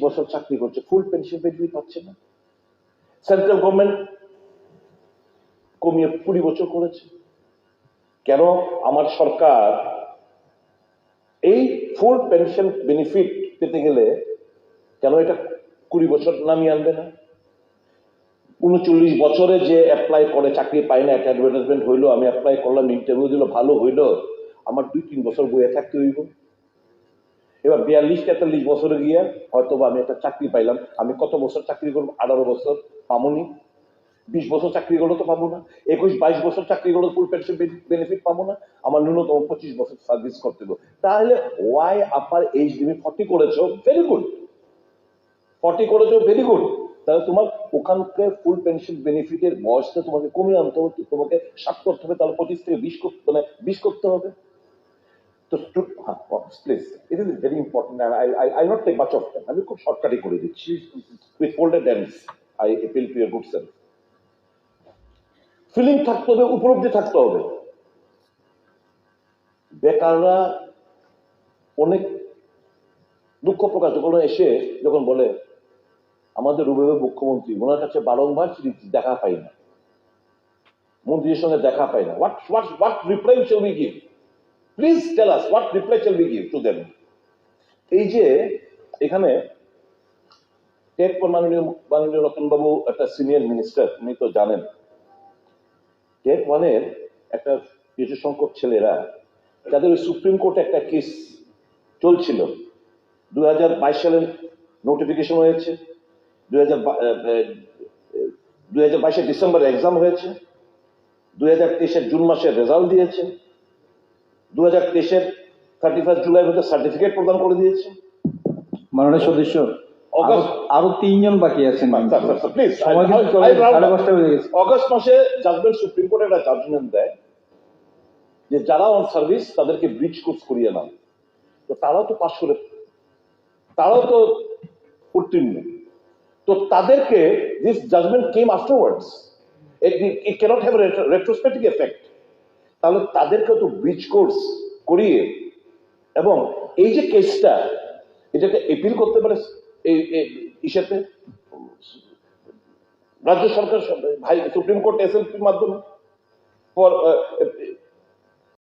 বছর চাকরি করছে ফুল পেনশন বেনিফিট পাচ্ছে না। সেন্ট্রাল গভর্নমেন্ট কমিয়ে কুড়ি বছর করেছে। কেন? আমার সরকার এই ফুল পেনশন বেনিফিট পেতে গেলে কেন এটা কুড়ি বছর নামিয়ে আনবে না? উনচল্লিশ বছরে যে অ্যাপ্লাই করে, চাকরি পায় না, একটা অ্যাডভার্টাইজমেন্ট হইল, আমি অ্যাপ্লাই করলাম ইন্টারভিউ দিল, ভালো হইল, আমার দুই তিন বছর বইয়ে থাকতে হইব। এবার বিয়াল্লিশ তেতাল্লিশ বছরে গিয়ে হয়তো আমি একটা চাকরি পাইলাম। আমি কত বছর চাকরি করব? আঠারো বছর। পামনি। বিশ বছর চাকরি করলে তো পাবো না। একুশ, বাইশ বছর চাকরি করলে ফুল পেনশন বেনিফিট পাবো না। আমার ন্যূনতম পঁচিশ বছর সার্ভিস করতে হবে। তাহলে ওয়াই আপার এইজ তুমি ফর্টি করেছ? ভেরি গুড ফর্টি করেছ ভেরি গুড তাহলে তোমার ওখানকার ফুল পেনশন বেনিফিটের বয়সটা তোমাকে কমিয়ে আনতে হবে। তোমাকে ষাট করতে হবে, তাহলে পঁচিশ থেকে বিশ করতে মানে বিশ করতে হবে। তো please it is very important I I I not take much of time আমি খুব শর্টকাটই করে দিচ্ছি। With folded hands I appeal to your good self feeling থাকতে হবে, উপলব্ধি থাকতে হবে। বেকাররা অনেক দুঃখ প্রকাশ যখন এসে যখন বলে, আমাদের রুবেবে মুখ্যমন্ত্রী, ওনার কাছে বারংবার দেখা পাই না। মন্ত্রীর সঙ্গে দেখা পাই না। What what what reply we give? Please tell us what reply shall we give to them এই যে এখানে টেট মাননীয় মাননীয় রতনবাবু, একটা সিনিয়র মিনিস্টার উনি তো জানেন। টেট ওয়ানের একটা কিছু সংখ্যক ছেলেরা, যাদের সুপ্রিম কোর্টে একটা কেস চলছিল। দু হাজার বাইশ সালের নোটিফিকেশন হয়েছে। দুই হাজার বাইশের ডিসেম্বর এক্সাম হয়েছে। দুই হাজার তেইশের জুন মাসে রেজাল্ট দিয়েছে। দু হাজার তেইশের থার্টি ফার্স্ট জুলাই সার্টিফিকেট প্রদান করে দিয়েছে। মাননীয় সদস্য অগাস্ট- আরো- তিনজন বাকি আছেন প্লিজ সময় কিন্তু চলে সাড়ে পাঁচটা বেজে গেছে। অগস্ট মাসে জাজমেন্ট সুপ্রিম কোর্ট একটা জাজমেন্ট দেয় যে যারা অন সার্ভিস তাদেরকে ব্রিজ কোর্স করিয়ে নাও। তো তারাও তো পাশ করে তারাও তো উত্তীর্ণ। তো তাদেরকে this judgment came afterwards it cannot have retrospective effect তাহলে তাদেরকে তো ব্রিজ কোর্স করিয়ে এবং এই যে কেসটা এটাকে এপিল করতে পারে এই ইসেতে? রাজ্য সরকার, ভাই, সুপ্রিম কোর্ট এসএলপির মাধ্যমে? ফর